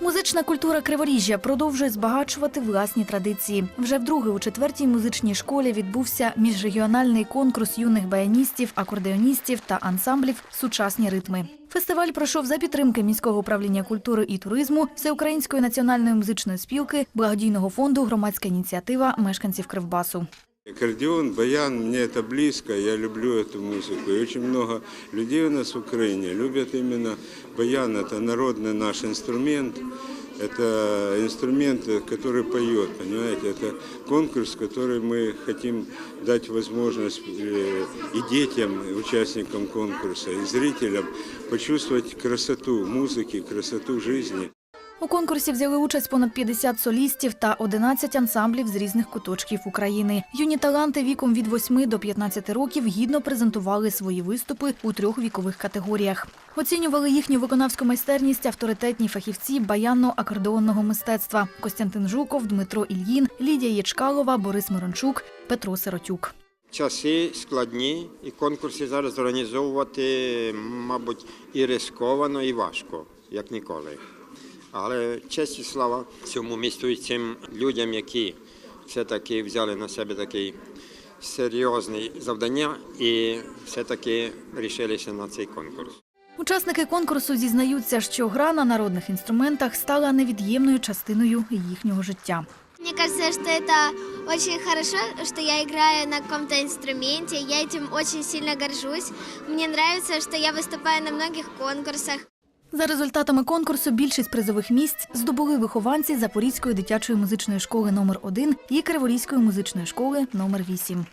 Музична культура Криворіжжя продовжує збагачувати власні традиції. Вже вдруге у четвертій музичній школі відбувся міжрегіональний конкурс юних баяністів, акордеоністів та ансамблів Сучасні ритми. Фестиваль пройшов за підтримки міського управління культури і туризму, Всеукраїнської національної музичної спілки, благодійного фонду Громадська ініціатива мешканців Кривбасу. Аккордеон, баян, мне это близко, я люблю эту музыку. И очень много людей у нас в Украине любят именно баян. Это народный наш инструмент. Это инструмент, который поет, понимаете? Это конкурс, который мы хотим дать возможность э, и детям, и участникам конкурса, и зрителям почувствовать красоту музыки, красоту жизни. У конкурсі взяли участь понад 50 солістів та 11 ансамблів з різних куточків України. Юні таланти віком від 8 до 15 років гідно презентували свої виступи у трьох вікових категоріях. Оцінювали їхню виконавську майстерність авторитетні фахівці баянно-акордеонного мистецтва Костянтин Жуков, Дмитро Ільїн, Лідія Єчкалова, Борис Мирончук, Петро Сиротюк. Часи складні, і конкурси зараз організовувати, мабуть, і рисковано, і важко, як ніколи. Але честь і слава цьому місту і цим людям, які все-таки взяли на себе таке серйозне завдання і все-таки рішилися на цей конкурс. Учасники конкурсу зізнаються, що гра на народних інструментах стала невід'ємною частиною їхнього життя. Мне кажется, что это очень хорошо, что я играю на каком-то инструменте. Я этим очень сильно горжусь. Мне нравится, что я выступаю на многих конкурсах. За результатами конкурсу більшість призових місць здобули вихованці Запорізької дитячої музичної школи номер 1 і Криворізької музичної школи номер 8